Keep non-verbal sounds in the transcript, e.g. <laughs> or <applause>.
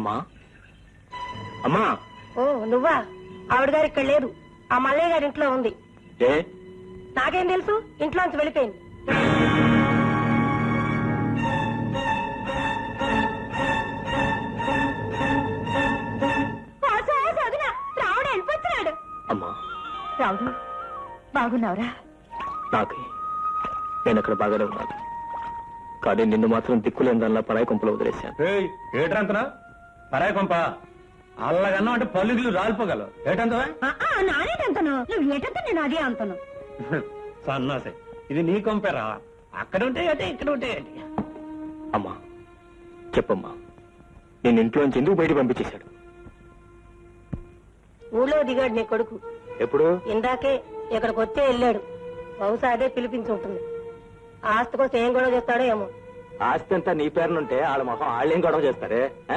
అమ్మా. అమ్మా. ఓ నువ్వా? ఆవిడ గారు ఇక్కడ లేదు ఆ మల్లయ్య గారి ఇంట్లో ఉంది. ఏ? నాకేం తెలుసు? ఇంట్లోంచి వెళ్ళిపోయింది. రావుడు వెళ్ళిపోతున్నాడు. అమ్మా. రావుడు బాగున్నావురా? నాకు. నేను అక్కడ బాగానే ఉన్నాను. కానీ నిన్ను మాత్రం దిక్కులేని దానిలా పరాయి కొంపలో వదిలేశాను. ఏయ్ ఏట్రంతనా పరాయి కొంప. అల్లగన్నా అంటే పల్లుగులు రాలిపోగలవు. ఏటంతవా? నానేటంతను. నువ్వు ఏటంత నేను అదే అంతను. <laughs> సన్నాసే ఇది నీ కొంపేరా అక్కడ ఉంటే అంటే ఇక్కడ ఉంటే ఏంటి? అమ్మా చెప్పమ్మా. నేను ఇంట్లోంచి ఎందుకు బయట పంపించేశాడు? ఊళ్ళో దిగాడు నీ కొడుకు. ఎప్పుడు? ఇందాకే ఇక్కడికి వచ్చే వెళ్ళాడు. బహుశా అదే పిలిపించి ఉంటుంది. ఆస్తి కోసం ఏం గొడవ చేస్తాడో ఏమో. ఆస్తి అంతా నీ పేరునుంటే వాళ్ళ మొహం వాళ్ళేం గొడవ చేస్తారే? ఆ?